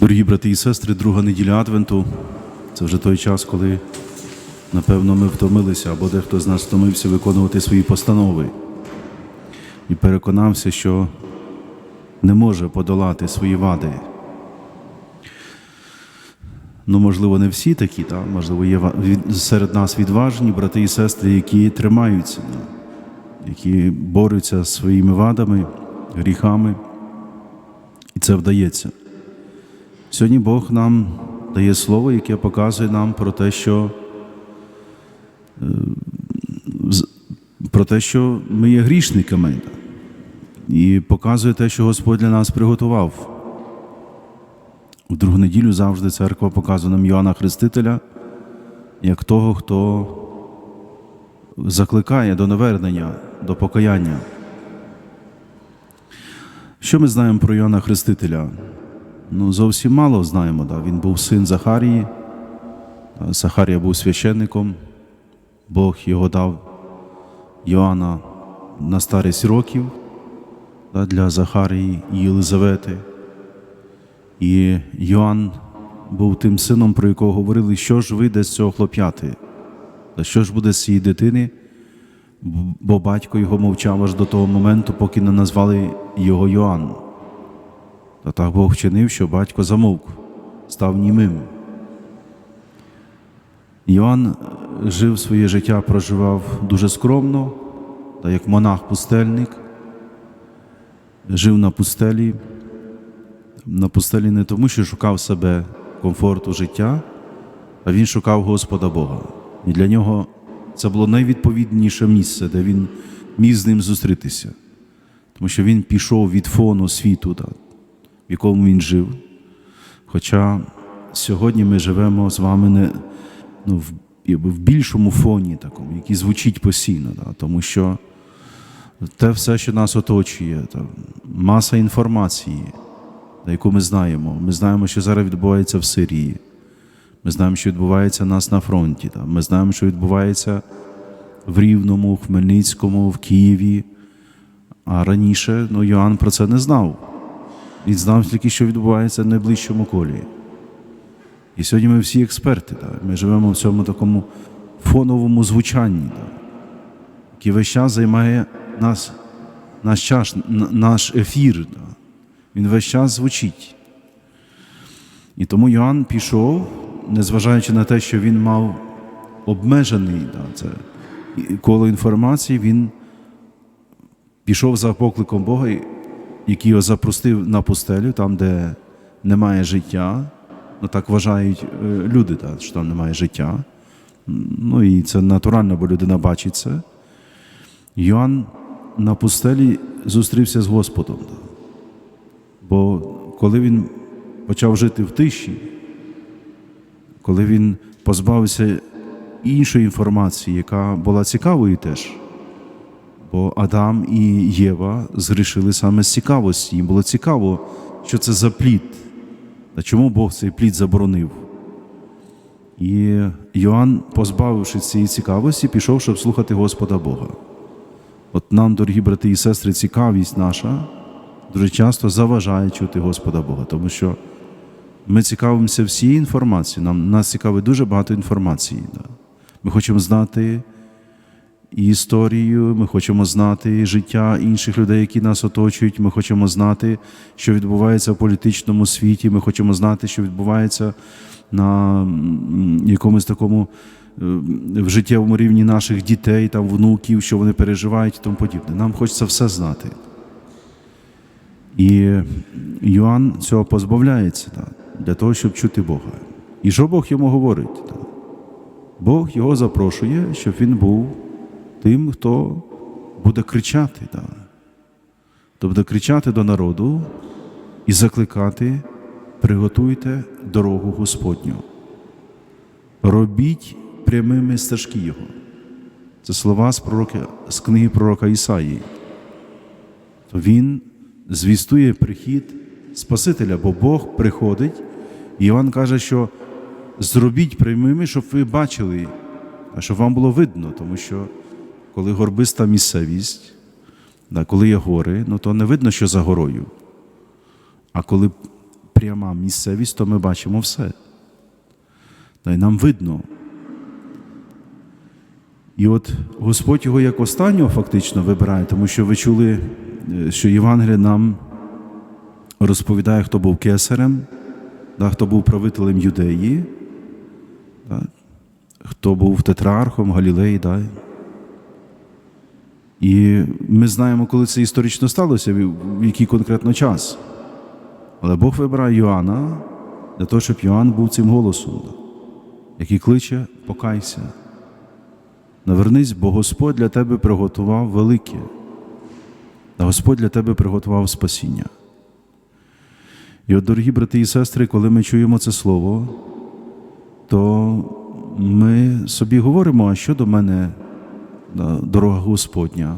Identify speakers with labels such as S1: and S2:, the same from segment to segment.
S1: Дорогі брати і сестри, друга неділя Адвенту це вже той час, коли, напевно, ми втомилися, або дехто з нас втомився виконувати свої постанови і переконався, що не може подолати свої вади. Ну, можливо, не всі такі, та? можливо, є серед нас відважні брати і сестри, які тримаються, які борються з своїми вадами, гріхами, і це вдається. Сьогодні Бог нам дає слово, яке показує нам про те, що е, про те, що ми є грішниками, і показує те, що Господь для нас приготував. У другу неділю завжди церква показує нам Йоанна Хрестителя як того, хто закликає до навернення, до покаяння. Що ми знаємо про Йоанна Хрестителя? Ну, зовсім мало знаємо. Да. Він був син Захарії. Е, Захарія був священником. Бог його дав Йоанна на старість років да, для Захарії і Єлизавети. І Йоанн був тим сином, про якого говорили, що ж вийде з цього хлоп'яти, що ж буде з цієї дитини, бо батько його мовчав аж до того моменту, поки не назвали його Йоанн. Та так Бог вчинив, що батько замовк, став німим. Йоанн е, жив своє життя, проживав дуже скромно, та як монах-пустельник, жив на пустелі. На пустелі не тому, що шукав себе комфорту життя, а він шукав Господа Бога. І для нього це було найвідповідніше місце, де він міг з ним зустрітися. Тому що він пішов від фону світу, в якому він жив. Хоча сьогодні ми живемо з вами не, ну, в, в більшому фоні, такому, який звучить постійно, да, тому що те все, що нас оточує, та, маса інформації, та, яку ми знаємо. Ми знаємо, що зараз відбувається в Сирії. Ми знаємо, що відбувається нас на фронті. Та, ми знаємо, що відбувається в Рівному, в Хмельницькому, в Києві. А раніше ну, Йоанн про це не знав. Він знав тільки, що відбувається в найближчому колі. І сьогодні ми всі експерти. Так? Ми живемо в цьому такому фоновому звучанні, так? який весь час займає нас, наш час, наш ефір. Так? Він весь час звучить. І тому Йоанн пішов, незважаючи на те, що він мав обмежений да, це, коло інформації, він пішов за покликом Бога, який його запростив на пустелю, там, де немає життя. Ну, так вважають е, люди, так, що там немає життя. Ну і це натурально, бо людина бачить це. Йоанн на пустелі зустрівся з Господом. Бо коли він почав жити в тиші, коли він позбавився іншої інформації, яка була цікавою теж, бо Адам і Єва згрішили саме з цікавості. Їм було цікаво, що це за плід, та чому Бог цей плід заборонив. І Йоанн, позбавившись цієї цікавості, пішов, щоб слухати Господа Бога. От нам, дорогі брати і сестри, цікавість наша дуже часто заважає чути Господа Бога, тому що ми цікавимося всією інформацією, нам нас цікавить дуже багато інформації. Да. Ми хочемо знати і історію, ми хочемо знати життя інших людей, які нас оточують. Ми хочемо знати, що відбувається в політичному світі. Ми хочемо знати, що відбувається на якомусь такому е, в життєвому рівні наших дітей, там, внуків, що вони переживають і тому подібне. Нам хочеться все знати. І Йоанн цього позбавляється для того, щоб чути Бога. І що Бог йому говорить? Бог його запрошує, щоб він був тим, хто буде кричати. Так? Хто буде кричати до народу і закликати, приготуйте дорогу Господню. Робіть прямими стежки Його. Це слова з, пророка, з книги пророка Ісаї. То він звістує прихід Спасителя, бо Бог приходить, і Іван каже, що зробіть прямими, щоб ви бачили, а щоб вам було видно, тому що коли горбиста місцевість, коли є гори, ну то не видно, що за горою. А коли пряма місцевість, то ми бачимо все. Та й нам видно. І от Господь його як останнього фактично вибирає, тому що ви чули, е, що Євангелія нам розповідає, хто був кесарем, хто був правителем Юдеї, хто був тетрархом Галілеї. Да. І ми знаємо, коли це історично сталося, в який конкретно час. Але Бог вибирає Йоанна для того, щоб Йоанн був цим голосом, який кличе покайся. Навернись, бо Господь для тебе приготував велике, та Господь для тебе приготував спасіння. І от, дорогі брати і сестри, коли ми чуємо це слово, то ми собі говоримо, а що до мене дорога Господня?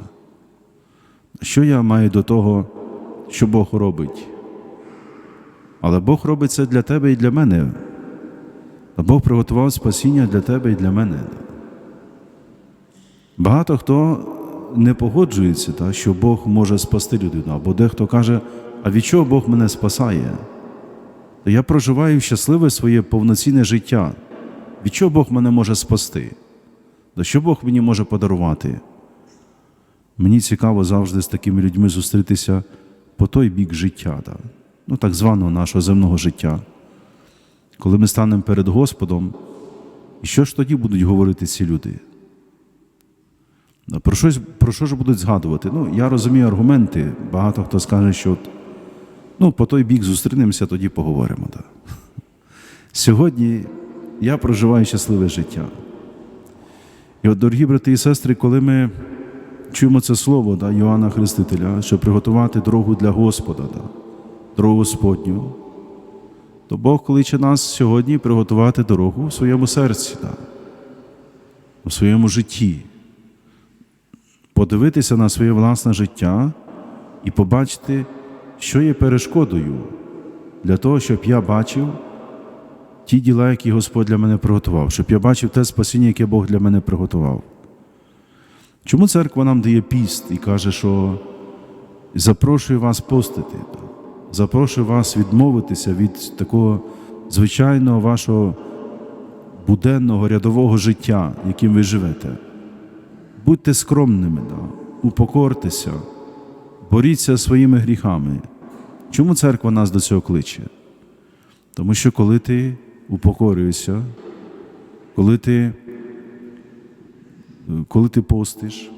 S1: Що я маю до того, що Бог робить? Але Бог робить це для тебе і для мене. Бог приготував спасіння для тебе і для мене. Багато хто не погоджується, та, що Бог може спасти людину, або дехто каже, а від чого Бог мене спасає? Я проживаю щасливе своє повноцінне життя. Від чого Бог мене може спасти? То що Бог мені може подарувати? Мені цікаво завжди з такими людьми зустрітися по той бік життя, та, ну, так званого нашого земного життя. Коли ми станемо перед Господом, і що ж тоді будуть говорити ці люди? Про що, про що ж будуть згадувати? Ну, я розумію аргументи. Багато хто скаже, що от, ну, по той бік зустрінемося, тоді поговоримо. Да. Сьогодні я проживаю щасливе життя. І от, дорогі брати і сестри, коли ми чуємо це слово да, Йоанна Хрестителя, щоб приготувати дорогу для Господа, да, дорогу Господню, то Бог кличе нас сьогодні приготувати дорогу в своєму серці, да, у своєму житті. Подивитися на своє власне життя і побачити, що є перешкодою для того, щоб я бачив ті діла, які Господь для мене приготував, щоб я бачив те спасіння, яке Бог для мене приготував. Чому церква нам дає піст і каже, що запрошую вас постити, запрошую вас відмовитися від такого звичайного вашого буденного рядового життя, яким ви живете. Будьте скромними, да, упокортеся, боріться своїми гріхами. Чому церква нас до цього кличе? Тому що коли ти упокорюєшся, коли ти, коли ти постиш,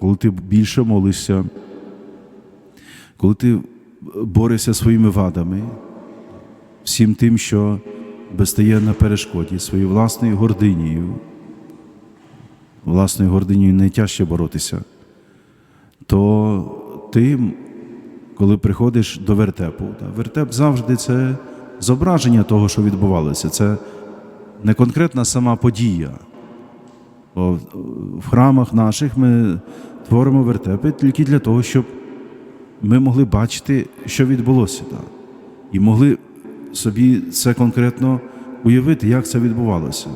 S1: коли ти більше молишся, коли ти борешся своїми вадами, всім тим, що безстає на перешкоді, своєю власною гординею, власною гординею найтяжче боротися, то ти, коли приходиш до вертепу, вертеп завжди це зображення того, що відбувалося. Це не конкретна сама подія. Бо в- храмах наших ми творимо вертепи тільки для того, щоб ми могли бачити, що відбулося. та, І могли собі це конкретно уявити, як це відбувалося.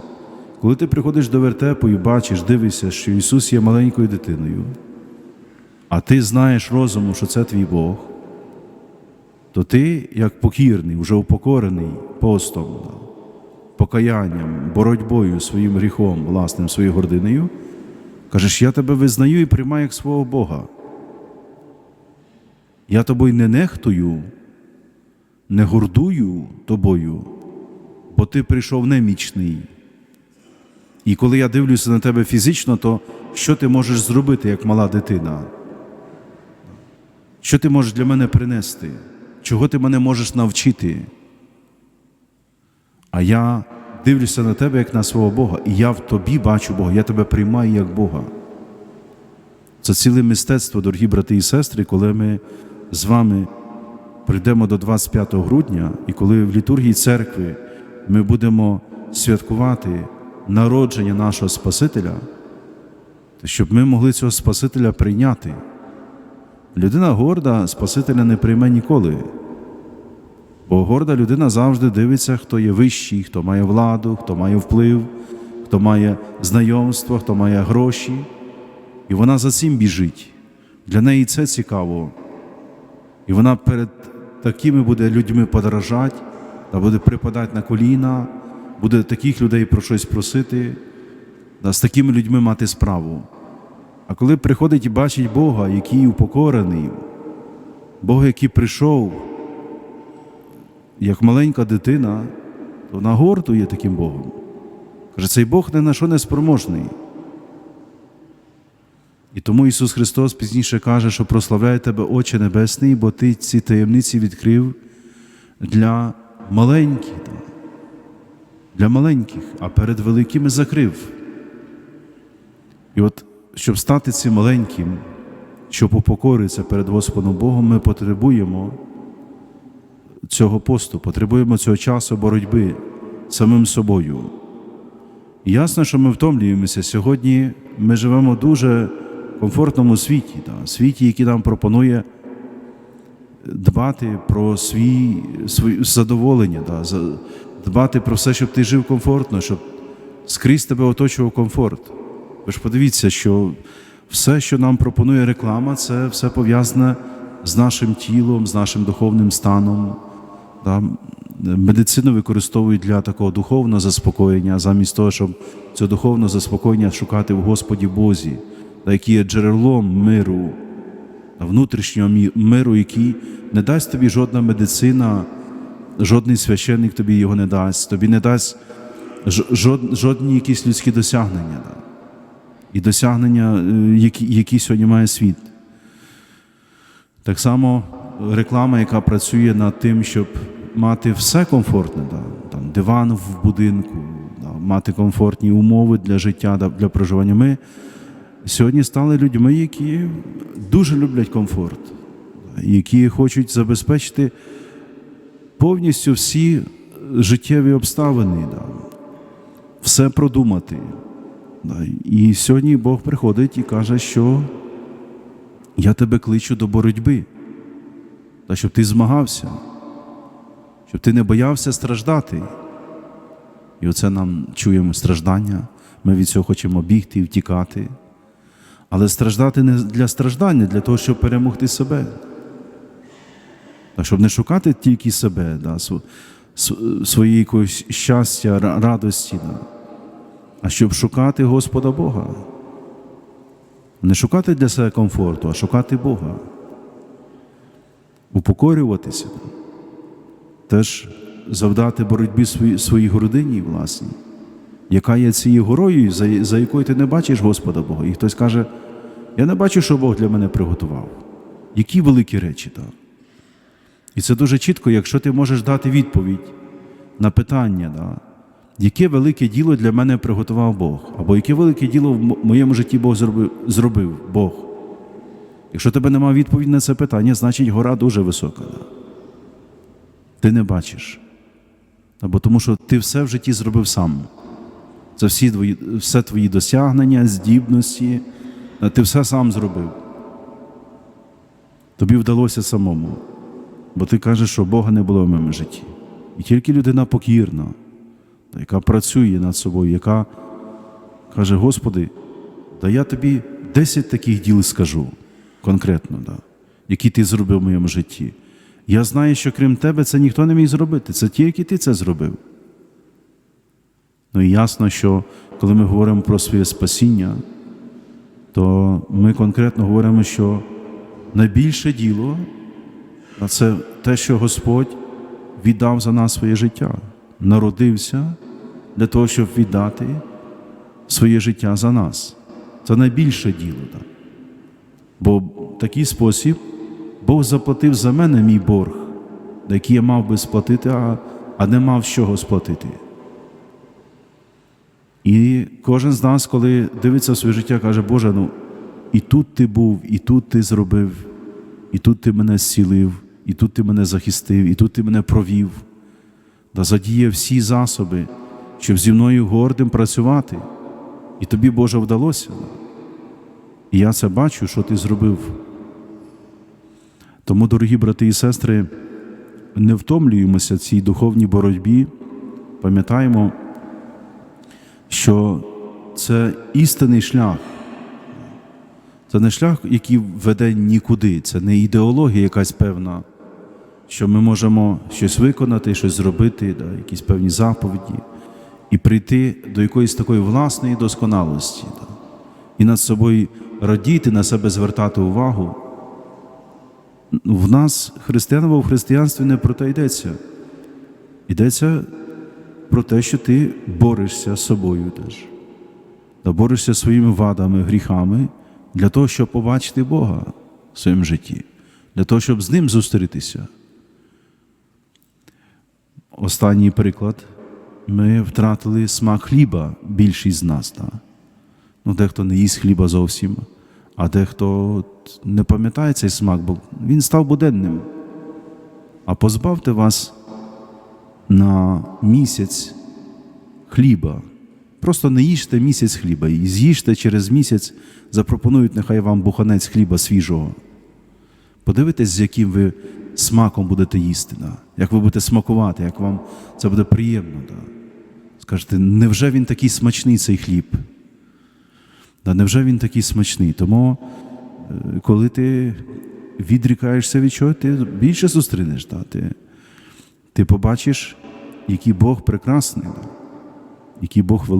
S1: Коли ти приходиш до вертепу і бачиш, дивишся, що Ісус є маленькою дитиною, а ти знаєш розуму, що це твій Бог, то ти, як покірний, вже упокорений постом, покаянням, боротьбою своїм гріхом, власним своєю гординою, кажеш, я тебе визнаю і приймаю як свого Бога. Я тобою не нехтую, не гордую тобою, бо ти прийшов немічний. І коли я дивлюся на тебе фізично, то що ти можеш зробити як мала дитина? Що ти можеш для мене принести? Чого ти мене можеш навчити? А я дивлюся на тебе як на свого Бога, і я в тобі бачу Бога, я тебе приймаю як Бога. Це ціле мистецтво, дорогі брати і сестри, коли ми з вами прийдемо до 25 грудня, і коли в літургії церкви ми будемо святкувати народження нашого Спасителя, щоб ми могли цього Спасителя прийняти. Людина горда Спасителя не прийме ніколи. Бо горда людина завжди дивиться, хто є вищий, хто має владу, хто має вплив, хто має знайомство, хто має гроші. І вона за цим біжить. Для неї це цікаво. І вона перед такими буде людьми подражати, та буде припадати на коліна, буде таких людей про щось просити, та з такими людьми мати справу. А коли приходить і бачить Бога, який упокорений, Бог, який прийшов, як маленька дитина, то вона гордо таким Богом. Каже, цей Бог не на що не спроможний. І тому Ісус Христос пізніше каже, що прославляє тебе, Отче Небесний, бо Ти ці таємниці відкрив для маленьких, для маленьких, а перед великими закрив. І от, щоб стати цим маленьким, щоб упокоритися перед Господом Богом, ми потребуємо цього посту, потребуємо цього часу боротьби самим собою. Ясно, що ми втомлюємося. Сьогодні ми живемо в дуже комфортному світі, да, світі, який нам пропонує дбати про свій, своє задоволення, да, дбати про все, щоб ти жив комфортно, щоб скрізь тебе оточував комфорт. Ви ж подивіться, що все, що нам пропонує реклама, це все пов'язане з нашим тілом, з нашим духовним станом. Да? Медицину використовують для такого духовного заспокоєння, замість того, щоб це духовне заспокоєння шукати в Господі Бозі, який є джерелом миру, внутрішнього миру, який не дасть тобі жодна медицина, жодний священник тобі його не дасть, тобі не дасть жодні якісь людські досягнення. І досягнення, е, які, які сьогодні має світ. Так само реклама, яка працює над тим, щоб мати все комфортне, да, там, диван в будинку, да, мати комфортні умови для життя, для проживання. Ми сьогодні стали людьми, які дуже люблять комфорт, які хочуть забезпечити повністю всі життєві обставини, да, все продумати. І сьогодні Бог приходить і каже, що я тебе кличу до боротьби, та щоб ти змагався, щоб ти не боявся страждати. І оце нам чуємо страждання. Ми від цього хочемо бігти і втікати. Але страждати не для страждання, для того, щоб перемогти себе. Та щоб не шукати тільки себе, да, св- св- своєї якогось щастя, радості, да, а щоб шукати Господа Бога. Не шукати для себе комфорту, а шукати Бога. Упокорюватися. Теж завдати боротьбі своїй, гордині власній, яка є цією горою, за, за якою ти не бачиш Господа Бога. І хтось каже, я не бачу, що Бог для мене приготував. Які великі речі так. І це дуже чітко, якщо ти можеш дати відповідь на питання, да, яке велике діло для мене приготував Бог, або яке велике діло в моєму житті Бог зробив, зробив Бог. Якщо тебе немає відповіді на це питання, значить гора дуже висока. Ти не бачиш. Або тому що ти все в житті зробив сам. Це всі твої, все твої досягнення, здібності, ти все сам зробив. Тобі вдалося самому. Бо ти кажеш, що Бога не було в моєму житті. І тільки людина покірна, яка працює над собою, яка каже, Господи, да я тобі 10 таких діл скажу конкретно, да, які ти зробив в моєму житті. Я знаю, що крім тебе це ніхто не міг зробити, це тільки ти це зробив. Ну і ясно, що коли ми говоримо про своє спасіння, то ми конкретно говоримо, що найбільше діло це те, що Господь віддав за нас своє життя, народився для того, щоб віддати своє життя за нас. Це найбільше діло. Так? Бо в такий спосіб Бог заплатив за мене мій борг, який я мав би сплатити, а, а не мав з чого сплатити. І кожен з нас, коли дивиться своє життя, каже, Боже, ну і тут ти був, і тут ти зробив, і тут ти мене зцілив, і тут ти мене захистив, і тут ти мене провів, да задіяв всі засоби, щоб зі мною гордим працювати. І тобі, Боже, вдалося. І я це бачу, що ти зробив. Тому, дорогі брати і сестри, не втомлюємося цій духовній боротьбі, пам'ятаємо, що це істинний шлях. Це не шлях, який веде нікуди, це не ідеологія якась певна, що ми можемо щось виконати, щось зробити, да, якісь певні заповіді, і прийти до якоїсь такої власної досконалості, і над собою радіти, на себе звертати увагу. В нас, християнство, в християнстві не про те йдеться. Йдеться про те, що ти борешся з собою теж. Та борешся своїми вадами, гріхами для того, щоб побачити Бога в своєму житті, для того, щоб з ним зустрітися. Останній приклад. Ми втратили смак хліба, більшість з нас. Да? Ну, дехто не їсть хліба зовсім, а дехто не пам'ятає цей смак, бо він став буденним. А позбавте вас на місяць хліба. Просто не їжте місяць хліба і з'їжте через місяць, запропонують нехай вам буханець хліба свіжого. Подивитесь, з яким ви смаком будете їсти, да? Як ви будете смакувати, як вам це буде приємно. Да? Скажете, невже він такий смачний цей хліб? Да, невже він такий смачний? Тому, е, коли ти відрікаєшся від чого, ти більше зустрінеш. Да? Ти, ти побачиш, який Бог прекрасний, да? який Бог великий.